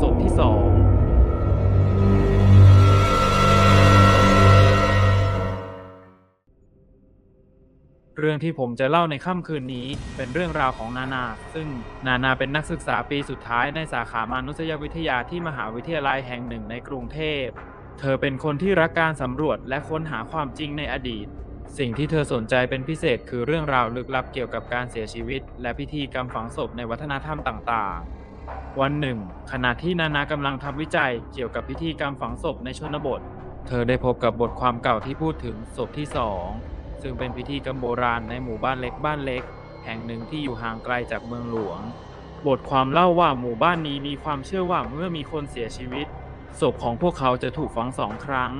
ศพที่สองเรื่องที่ผมจะเล่าในค่ำคืนนี้เป็นเรื่องราวของนานา ซึ่งนานาเป็นนักศึกษาปีสุดท้ายในสาขามานุษยวิทยาที่มหาวิทยาลัยแห่งหนึ่งในกรุงเทพ เธอเป็นคนที่รักการสำรวจและค้นหาความจริงในอดีต สิ่งที่เธอสนใจเป็นพิเศษคือเรื่องราวลึกลับเกี่ยวกับการเสียชีวิต และพิธีกรรมฝังศพในวัฒนธรรมต่างๆ วันหนึ่ง ขณะที่นานากำลังทำวิจัยเกี่ยวกับพิธีกรรมฝังศพในชนบท เธอได้พบกับบทความเก่าที่พูดถึงศพที่สองซึ่งเป็นพิธีกรรมโบราณในหมู่บ้านเล็กบ้านเล็ก แห่งหนึ่งที่อยู่ห่างไกลจากเมืองหลวง บทความเล่าว่าหมู่บ้านนี้มีความเชื่อว่าเมื่อมีคนเสียชีวิตศพของพวกเขาจะถูกฝังสองครั้ง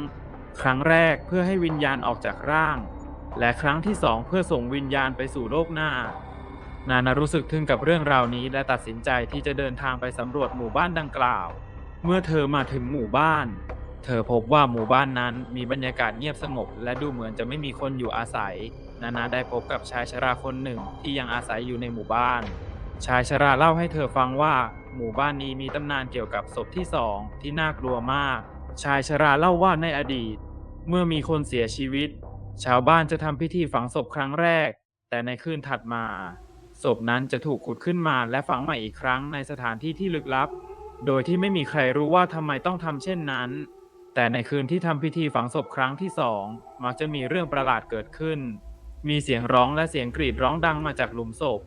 ครั้งแรกเพื่อให้วิญญาณออกจากร่าง และครั้งที่สองเพื่อส่งวิญญาณไปสู่โลกหน้า นานารู้สึกทึ่งกับเรื่องราวนี้และตัดสินใจที่จะเดินทางไปสำรวจหมู่บ้านดังกล่าว เมื่อเธอมาถึงหมู่บ้าน เธอพบว่าหมู่บ้านนั้นมีบรรยากาศเงียบสงบ และดูเหมือนจะไม่มีคนอยู่อาศัย นานาได้พบกับชายชราคนหนึ่งที่ยังอาศัยอยู่ในหมู่บ้าน ชายชราเล่าให้เธอฟังว่าหมู่บ้านนี้มีตำนานเกี่ยวกับศพที่สองที่น่ากลัวมาก ชายชราเล่าว่าในอดีต เมื่อมีคนเสียชีวิต ชาวบ้านจะทำพิธีฝังศพครั้งแรก แต่ในคืนถัดมา ศพนั้นจะถูกขุดขึ้นมาและฝังใหม่อีกครั้งในสถานที่ที่ลึกลับ โดยที่ไม่มีใครรู้ว่าทำไมต้องทำเช่นนั้น แต่ในคืนที่ทำพิธีฝังศพครั้งที่สองมักจะมีเรื่องประหลาดเกิดขึ้น มีเสียงร้องและเสียงกรีดร้องดังมาจากหลุมศพ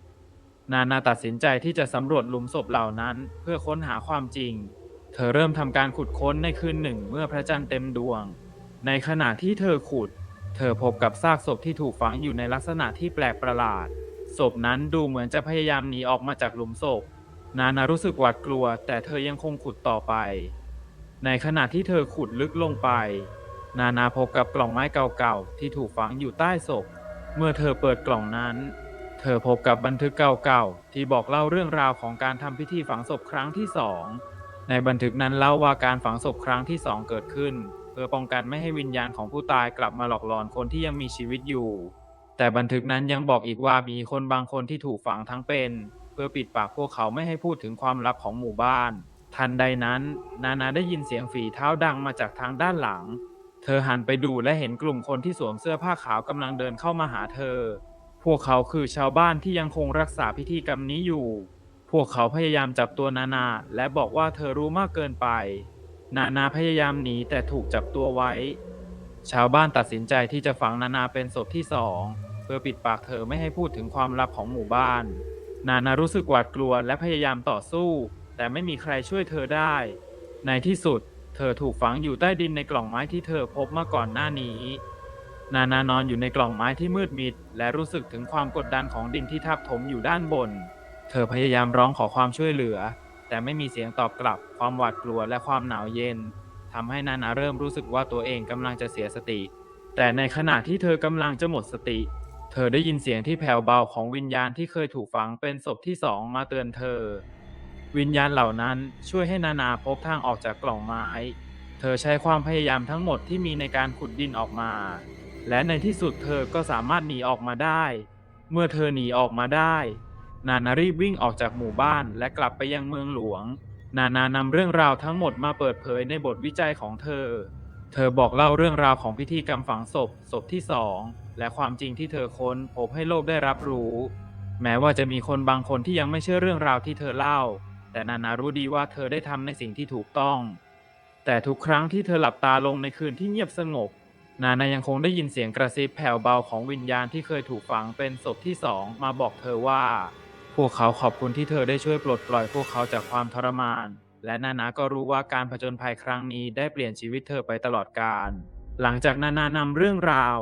นานาตัดสินใจที่จะสำรวจหลุมศพเหล่านั้น เพื่อค้นหาความจริง เธอเริ่มทำการขุดค้นในคืนหนึ่งเมื่อพระจันทร์เต็มดวง ในขณะที่เธอขุด เธอพบกับซากศพที่ถูกฝังอยู่ในลักษณะที่แปลกประหลาด ศพนั้นดูเหมือนจะพยายามหนีออกมาจากหลุมศพ นานารู้สึกหวาดกลัว แต่เธอยังคงขุดต่อไป ในขณะที่เธอขุดลึกลงไป นานาพบกับกล่องไม้เก่าๆที่ถูกฝังอยู่ใต้ศพ เมื่อเธอเปิดกล่องนั้น เธอพบกับบันทึกเก่าๆที่บอกเล่าเรื่องราวของการทำพิธีฝังศพครั้งที่สองในบันทึกนั้นเล่าว่าการฝังศพครั้งที่สองเกิดขึ้น เพื่อป้องกันไม่ให้วิญญาณของผู้ตายกลับมาหลอกหลอนคนที่ยังมีชีวิตอยู่ แต่บันทึกนั้นยังบอกอีกว่ามีคนบางคนที่ถูกฝังทั้งเป็น เพื่อปิดปากพวกเขาไม่ให้พูดถึงความลับของหมู่บ้าน ทันใดนั้น นานาได้ยินเสียงฝีเท้าดังมาจากทางด้านหลัง เธอหันไปดูและเห็นกลุ่มคนที่สวมเสื้อผ้าขาวกำลังเดินเข้ามาหาเธอ พวกเขาคือชาวบ้านที่ยังคงรักษาพิธีกรรมนี้อยู่ พวกเขาพยายามจับตัวนานา และบอกว่าเธอรู้มากเกินไป นานาพยายามหนีแต่ถูกจับตัวไว้ ชาวบ้านตัดสินใจที่จะฝังนานาเป็นศพที่สอง เพื่อปิดปากเธอไม่ให้พูดถึงความลับของหมู่บ้าน นานารู้สึกหวาดกลัวและพยายามต่อสู้ แต่ไม่มีใครช่วยเธอได้ ในที่สุด เธอถูกฝังอยู่ใต้ดินในกล่องไม้ที่เธอพบมาก่อนหน้านี้ นานานอนอยู่ในกล่องไม้ที่มืดมิด และรู้สึกถึงความกดดันของดินที่ทับถมอยู่ด้านบน เธอพยายามร้องขอความช่วยเหลือ แต่ไม่มีเสียงตอบกลับ ความหวาดกลัวและความหนาวเย็นทำให้นานาเริ่มรู้สึกว่าตัวเองกำลังจะเสียสติ แต่ในขณะที่เธอกำลังจะหมดสติ เธอได้ยินเสียงที่แผ่วเบาของวิญญาณที่เคยถูกฝังเป็นศพที่สองมาเตือนเธอ วิญญาณเหล่านั้นช่วยให้นานาพบทางออกจากกล่องไม้ เธอใช้ความพยายามทั้งหมดที่มีในการขุดดินออกมา และในที่สุดเธอก็สามารถหนีออกมาได้ เมื่อเธอหนีออกมาได้ นานารีบวิ่งออกจากหมู่บ้านและกลับไปยังเมืองหลวง นานานำเรื่องราวทั้งหมดมาเปิดเผยในบทวิจัยของเธอ เธอบอกเล่าเรื่องราวของพิธีกรรมฝังศพ ศพที่สอง และความจริงที่เธอค้นพบให้โลกได้รับรู้ แม้ว่าจะมีคนบางคนที่ยังไม่เชื่อเรื่องราวที่เธอเล่า แต่นานารู้ดีว่าเธอได้ทำในสิ่งที่ถูกต้อง แต่ทุกครั้งที่เธอหลับตาลงในคืนที่เงียบสงบ นานายังคงได้ยินเสียงกระซิบแผ่วเบาของวิญญาณที่เคยถูกฝังเป็นศพที่สองมาบอกเธอว่า พวกเขาขอบคุณที่เธอได้ช่วยปลดปล่อยพวกเขาจากความทรมาน และนานาก็รู้ว่าการผจญภัยครั้งนี้ได้เปลี่ยนชีวิตเธอไปตลอดกาลหลังจากนานานำเรื่องราว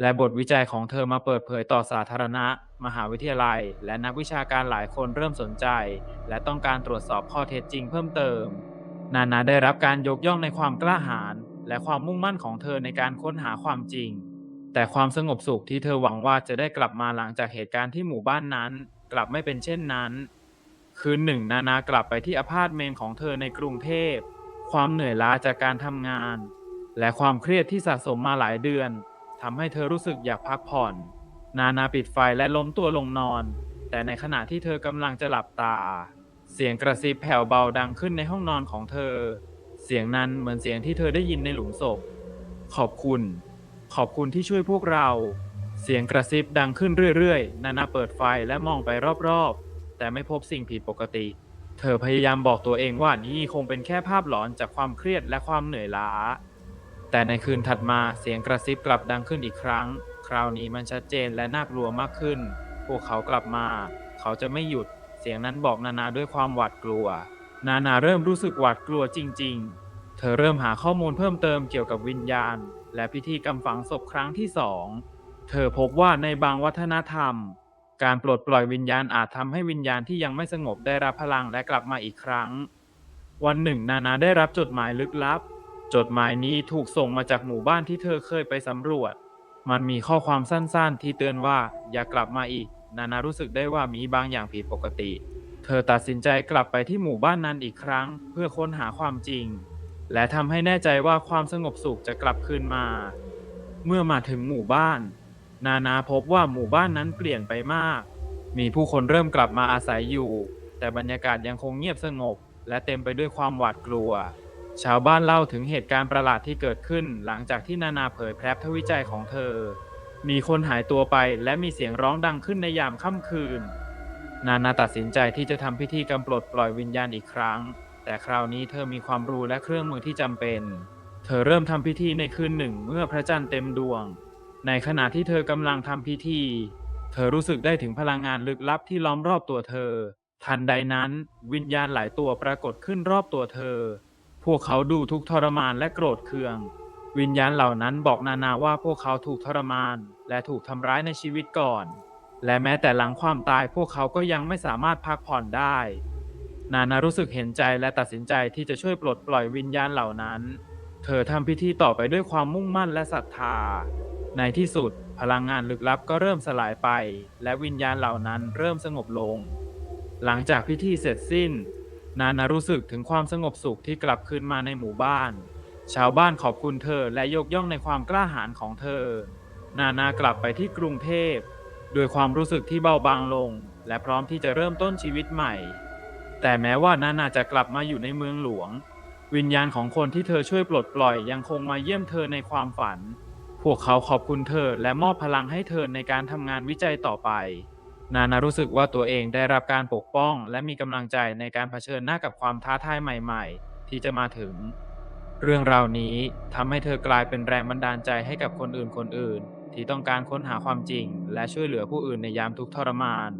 และบทวิจัยของเธอมาเปิดเผยต่อสาธารณะ มหาวิทยาลัย และนักวิชาการหลายคนเริ่มสนใจ และต้องการตรวจสอบข้อเท็จจริงเพิ่มเติม นานาได้รับการยกย่องในความกล้าหาญและความมุ่งมั่นของเธอในการค้นหาความจริง แต่ความสงบสุขที่เธอหวังว่าจะได้กลับมาหลังจากเหตุการณ์ที่หมู่บ้านนั้น กลับไม่เป็นเช่นนั้น คืนหนึ่งนานากลับไปที่อพาร์ตเมนต์ของเธอในกรุงเทพ ความเหนื่อยล้าจากการทำงาน และความเครียดที่สะสมมาหลายเดือนทำให้เธอรู้สึกอยากพักผ่อน นานาปิดไฟและล้มตัวลงนอน แต่ในขณะที่เธอกำลังจะหลับตา เสียงกระซิบแผ่วเบาดังขึ้นในห้องนอนของเธอ เสียงนั้นเหมือนเสียงที่เธอได้ยินในหลุมศพ ขอบคุณ ขอบคุณที่ช่วยพวกเรา เสียงกระซิบดังขึ้นเรื่อยๆ นานาเปิดไฟและมองไปรอบๆ แต่ไม่พบสิ่งผิดปกติ เธอพยายามบอกตัวเองว่านี่คงเป็นแค่ภาพหลอนจากความเครียดและความเหนื่อยล้า แต่ในคืนถัดมาเสียงกระซิบกลับดังขึ้นอีกครั้ง คราวนี้มันชัดเจนและน่ากลัวมากขึ้น พวกเขากลับมา เขาจะไม่หยุด เสียงนั้นบอกนานาด้วยความหวาดกลัว นานาเริ่มรู้สึกหวาดกลัวจริง ๆ เธอเริ่มหาข้อมูลเพิ่มเติมเกี่ยวกับวิญญาณ และพิธีกรรมฝังศพครั้งที่สอง เธอพบว่าในบางวัฒนธรรม การปลดปล่อยวิญญาณอาจทำให้วิญญาณที่ยังไม่สงบได้รับพลังและกลับมาอีกครั้ง วันหนึ่ง นานาได้รับจดหมายลึกลับ จดหมายนี้ถูกส่งมาจากหมู่บ้านที่เธอเคยไปสำรวจ มันมีข้อความสั้นๆ ที่เตือนว่าอย่ากลับมาอีก นานารู้สึกได้ว่ามีบางอย่างผิดปกติ เธอตัดสินใจกลับไปที่หมู่บ้านนั้นอีกครั้ง เพื่อค้นหาความจริง และทำให้แน่ใจว่าความสงบสุขจะกลับคืนมา เมื่อมาถึงหมู่บ้าน นานาพบว่าหมู่บ้านนั้นเปลี่ยนไปมาก มีผู้คนเริ่มกลับมาอาศัยอยู่ แต่บรรยากาศยังคงเงียบสงบ และเต็มไปด้วยความหวาดกลัว ชาวบ้านเล่าถึงเหตุการณ์ประหลาดที่เกิดขึ้น หลังจากที่นานาเผยแพร่ทวิจัยของเธอ มีคนหายตัวไปและมีเสียงร้องดังขึ้นในยามค่ำคืน นานาตัดสินใจที่จะทำพิธีกรรมปลดปล่อยวิญญาณอีกครั้ง แต่คราวนี้เธอมีความรู้และเครื่องมือที่จำเป็น เธอเริ่มทำพิธีในคืนหนึ่งเมื่อพระจันทร์เต็มดวง ในขณะที่เธอกำลังทำพิธี เธอรู้สึกได้ถึงพลังงานลึกลับที่ล้อมรอบตัวเธอ ทันใดนั้น วิญญาณหลายตัวปรากฏขึ้นรอบตัวเธอ พวกเขาดูทุกข์ทรมานและโกรธเคือง วิญญาณเหล่านั้นบอกนานาว่าพวกเขาถูกทรมาน และถูกทำร้ายในชีวิตก่อน และแม้แต่หลังความตายพวกเขาก็ยังไม่สามารถพักผ่อนได้ นานารู้สึกเห็นใจและตัดสินใจที่จะช่วยปลดปล่อยวิญญาณเหล่านั้น เธอทำพิธีต่อไปด้วยความมุ่งมั่นและศรัทธา ในที่สุดพลังงานลึกลับก็เริ่มสลายไป และวิญญาณเหล่านั้นเริ่มสงบลง หลังจากพิธีเสร็จสิ้น นานารู้สึกถึงความสงบสุขที่กลับคืนมาในหมู่บ้าน ชาวบ้านขอบคุณเธอและยกย่องในความกล้าหาญของเธอ นานากลับไปที่กรุงเทพด้วยความรู้สึกที่เบาบางลง และพร้อมที่จะเริ่มต้นชีวิตใหม่ แต่แม้ว่านานาจะกลับมาอยู่ในเมืองหลวง วิญญาณของคนที่เธอช่วยปลดปล่อยยังคงมาเยี่ยมเธอในความฝัน วกเขาขอบคุณเธอและมอบพลังให้เธอในการทำงานวิจัยต่อไป นานารู้สึกว่าตัวเองได้รับการปกป้อง และมีกำลังใจในการเผชิญหน้ากับความท้าทายใหม่ ๆ ที่จะมาถึง เรื่องราวนี้ทำให้เธอกลายเป็นแรงบันดาลใจให้กับคนอื่นคนอื่น ที่ต้องการค้นหาความจริง และช่วยเหลือผู้อื่นในยามทุกข์ทรมาน